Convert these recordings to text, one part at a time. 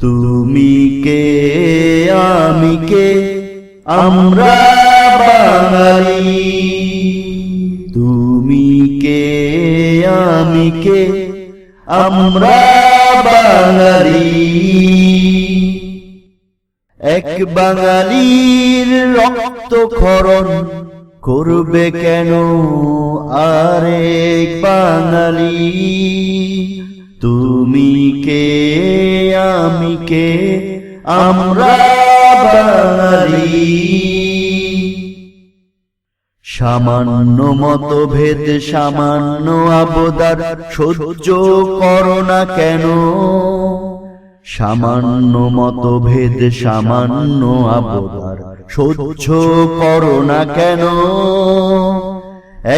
তুমি কে? আমি কে? আমরা বাঙালি। তুমি কে? আমি কে? আমরা বাঙালি। এক বাঙালির রক্ত খরণ করবে কেন? আরেক বাঙালি। আমি কে আমরা সামান্য মতভেদ, সামান্য আবদার, সহ্য করো না কেন? সামান্য মতভেদ, সামান্য আবদার, সহ্য করো না কেন?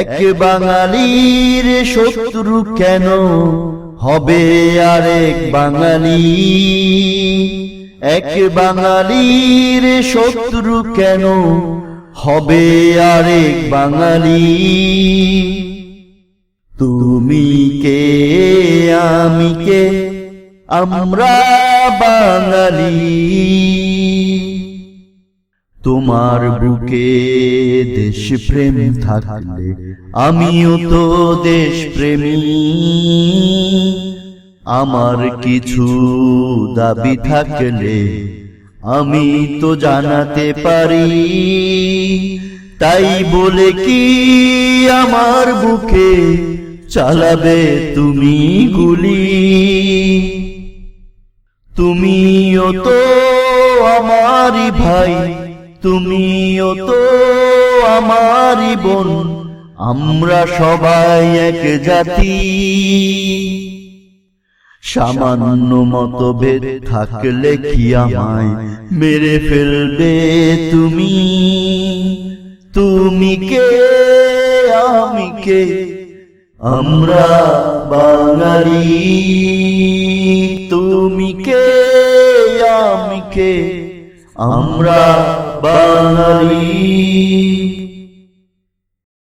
এক বাঙালির শত্রু কেন? হবে আরেক বাঙালি। এক বাঙালির শত্রু কেন হবে আরেক বাঙালি? তুমি কে, আমি কে? আমরা বাঙালি। তোমার বুকে দেশ প্রেম থাকলে আমিও তো দেশ প্রেমী। আমার কিছু দাবি থাকলে আমি তো জানাতে পারি। তাই বলে কি আমার বুকে চালাবে তুমি গুলি? তুমিও তো আমারই ভাই। তুমিও তো আমারই বোন, আমরা সবাই এক জাতি। সামান্য মতভেদ থাকলে কি আমায় মেরে ফেলবে তুমি? তুমি কে? আমি কে? আমরা বাঙালি। তুমি কে? আমি কে? আমরা বাঙালি।